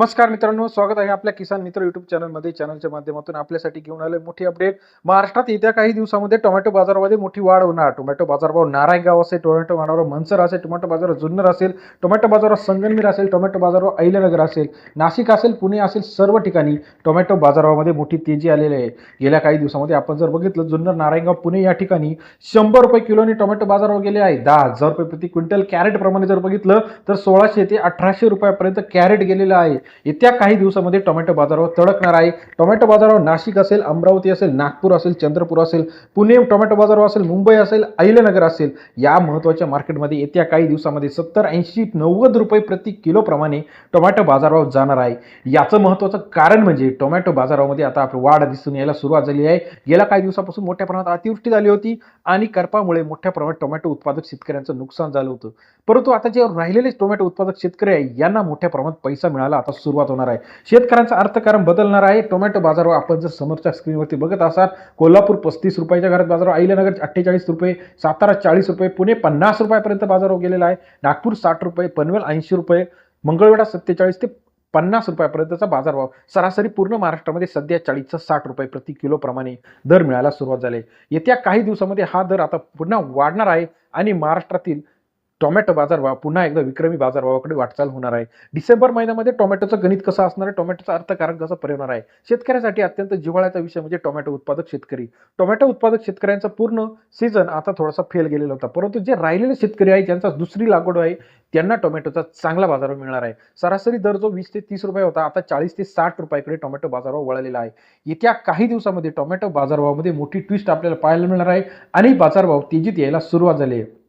नमस्कार मित्रांनो स्वागत आहे आपल्या किसान मित्र युट्यूब चॅनलमध्ये चॅनलच्या माध्यमातून आपल्यासाठी घेऊन आले मोठी अपडेट महाराष्ट्रात येत्या काही दिवसामध्ये टोमॅटो बाजारामध्ये मोठी वाढ होणार. टोमॅटो बाजारभाव नारायणगाव असेल टोमॅटो बाजारावर मनसर असेल टोमॅटो बाजारावर जुन्नर असेल टोमॅटो बाजारावर संगनमीर असेल टोमॅटो बाजारावर अहिल्यानगर असेल नाशिक असेल पुणे असेल सर्व ठिकाणी टोमॅटो बाजारामध्ये मोठी तेजी आलेली आहे. गेल्या काही दिवसामध्ये आपण जर बघितलं जुन्नर नारायणगाव पुणे या ठिकाणी शंभर रुपये किलोने टोमॅटो बाजारावर गेले आहे. दहा हजार रुपये प्रति क्विंटल कॅरेटप्रमाणे जर बघितलं तर सोळाशे ते अठराशे रुपयापर्यंत कॅरेट गेलेलं आहे. येत्या काही दिवसामध्ये टोमॅटो बाजारावर तडकणार आहे. टोमॅटो बाजारावर नाशिक असेल अमरावती असेल नागपूर असेल चंद्रपूर असेल पुणे टोमॅटो बाजारावर असेल मुंबई असेल अहिल्यानगर असेल या महत्त्वाच्या मार्केटमध्ये येत्या काही दिवसामध्ये सत्तर ऐंशी नव्वद रुपये प्रति किलोप्रमाणे टोमॅटो बाजारावर जाणार आहे. याचं महत्त्वाचं कारण म्हणजे टोमॅटो बाजारामध्ये आता आपली वाढ दिसून यायला सुरुवात झाली आहे. गेल्या काही दिवसापासून मोठ्या प्रमाणात अतिवृष्टी झाली होती आणि करपामुळे मोठ्या प्रमाणात टोमॅटो उत्पादक शेतकऱ्यांचं नुकसान झालं होतं. परंतु आता जे राहिलेले टोमॅटो उत्पादक शेतकरी आहे यांना मोठ्या प्रमाणात पैसा मिळाला. आता सुरुवात होणार आहे. शेतकऱ्यांचं अर्थकारण बदलणार आहे. टोमॅटो बाजारावर आपण जर समोरच्या स्क्रीनवरती बघत असाल कोल्हापूर पस्तीस रुपयाच्या घरात बाजारावर अहिल्यानगर अठ्ठेचाळीस रुपये सातारा चाळीस रुपये पुणे पन्नास रुपयापर्यंत बाजारावर गेलेला आहे. नागपूर साठ रुपये पनवेल ऐंशी रुपये मंगळवेढा सत्तेचाळीस ते पन्नास रुपयापर्यंतचा बाजारभाव. सरासरी पूर्ण महाराष्ट्रामध्ये सध्या चाळीसचा साठ रुपये प्रति किलोप्रमाणे दर मिळायला सुरुवात झाली येत्या काही दिवसामध्ये हा दर आता पुन्हा वाढणार आहे आणि महाराष्ट्रातील टोमॅटो बाजारभाव पुन्हा एकदा विक्रमी बाजारभावाकडे वाटचाल होणार आहे. डिसेंबर महिन्यामध्ये टोमॅटोचं गणित कसं असणार आहे? टोमॅटोचा अर्थकारक कसं परिणाम आहे? शेतकऱ्यासाठी अत्यंत जिव्हाळ्याचा विषय म्हणजे टोमॅटो उत्पादक शेतकरी. टोमॅटो उत्पादक शेतकऱ्यांचा पूर्ण सीझन आता थोडासा फेल गेलेला होता. परंतु जे राहिलेले शेतकरी आहे ज्यांचा दुसरी लागवड आहे त्यांना टोमॅटोचा चांगला बाजार मिळणार आहे. सरासरी दर जो वीस ते तीस रुपये होता आता चाळीस ते साठ रुपयाकडे टोमॅटो बाजारभाव वळलेला आहे. येत्या काही दिवसामध्ये टोमॅटो बाजारभावामध्ये मोठी ट्विस्ट आपल्याला पाहायला मिळणार आहे आणि बाजारभाव तेजीत यायला सुरुवात झाली आहे.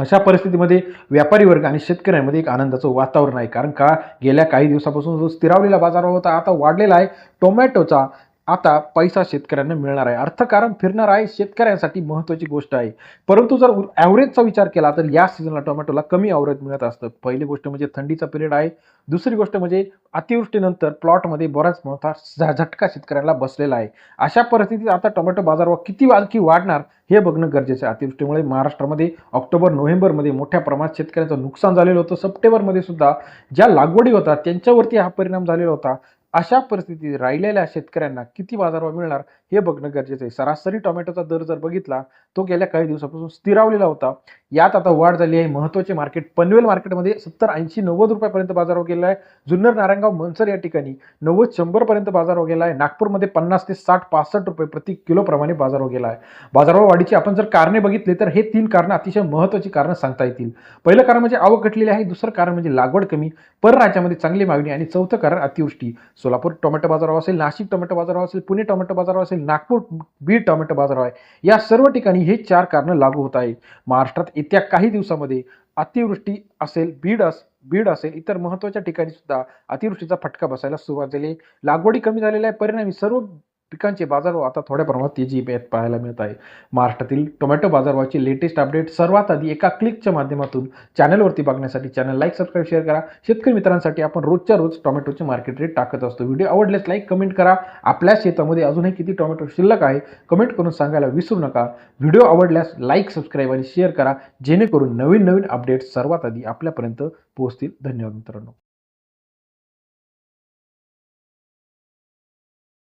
अशा परिस्थितीमध्ये व्यापारी वर्ग आणि शेतकऱ्यांमध्ये एक आनंदाचं वातावरण आहे. कारण का? गेल्या काही दिवसापासून जो स्थिरावलेला बाजार होता आता वाढलेला आहे. टोमॅटोचा आता पैसा शेतकऱ्यांना मिळणार आहे. अर्थकारण फिरणार आहे शेतकऱ्यांसाठी महत्त्वाची गोष्ट आहे. परंतु जर ॲव्हरेजचा विचार केला तर या सीझनला टोमॅटोला कमी ॲव्हरेज मिळत असतं. पहिली गोष्ट म्हणजे थंडीचा पिरियड आहे. दुसरी गोष्ट म्हणजे अतिवृष्टीनंतर प्लॉटमध्ये बराच मोठा झ- झटका शेतकऱ्यांना बसलेला आहे. अशा परिस्थितीत आता टोमॅटो बाजारभाव किती आणखी वाढणार हे बघणं गरजेचं आहे. अतिवृष्टीमुळे महाराष्ट्रामध्ये ऑक्टोबर नोव्हेंबरमध्ये मोठ्या प्रमाणात शेतकऱ्यांचं नुकसान झालेलं होतं. सप्टेंबरमध्ये सुद्धा ज्या लागवडी होतात त्यांच्यावरती हा परिणाम झालेला होता. अशा परिस्थितीत राहिलेल्या शेतकऱ्यांना किती बाजारभाव मिळणार? हे बघणं गरजेचं आहे. सरासरी टोमॅटोचा दर जर बघितला तो गेल्या काही दिवसापासून स्थिरावलेला होता. यात आता वाढ झाली आहे. महत्त्वाचे मार्केट पनवेल मार्केटमध्ये सत्तर ऐंशी नव्वद रुपयापर्यंत बाजारभाव हो गेला आहे. जुन्नर नारायणगाव मनसर या ठिकाणी नव्वद शंभरपर्यंत बाजारभाव हो गेला आहे. नागपूरमध्ये पन्नास ते साठ पासष्ट रुपये प्रति किलोप्रमाणे बाजार हो गेला आहे. बाजारावर वाढीची आपण जर कारणे बघितली तर हे तीन कारणं अतिशय महत्त्वाची कारणं सांगता येतील. पहिलं कारण म्हणजे आवक घटलेली आहे. दुसरं कारण म्हणजे लागवड कमी. परराज्यामध्ये चांगली मागणी आणि चौथं कारण अतिवृष्टी. सोलापूर टोमॅटो बाजारावर असेल नाशिक टोमॅटो बाजारावर असेल पुणे टोमॅटो बाजारावर असेल नागपूर बीड टोमॅटो बाजार आहे. या सर्व ठिकाणी हे चार कारणं लागू होत आहेत. महाराष्ट्रात येत्या काही दिवसामध्ये अतिवृष्टी असेल बीड अस बीड असेल इतर महत्त्वाच्या ठिकाणी सुद्धा अतिवृष्टीचा फटका बसायला सुरुवात झाली लागवडी कमी झालेल्या आहे परिणामी सर्व पिकांचे बाजारभाव आता थोड्या प्रमाणात तेजी पाहायला मिळत आहे महाराष्ट्रातील टोमॅटो बाजारभावाची लेटेस्ट अपडेट सर्वात आधी एका क्लिकच्या माध्यमातून चॅनलवरती बघण्यासाठी चॅनल लाईक सबस्क्राईब शेअर करा. शेतकरी मित्रांसाठी आपण रोजच्या रोज टोमॅटोचे मार्केट रेट टाकत असतो. व्हिडिओ आवडल्यास लाईक कमेंट करा. आपल्या शेतामध्ये अजूनही किती टोमॅटो शिल्लक आहे कमेंट करून सांगायला विसरू नका. व्हिडिओ आवडल्यास लाईक सबस्क्राईब आणि शेअर करा. जेणेकरून नवीन नवीन अपडेट्स सर्वात आधी आपल्यापर्यंत पोहोचतील. धन्यवाद मित्रांनो.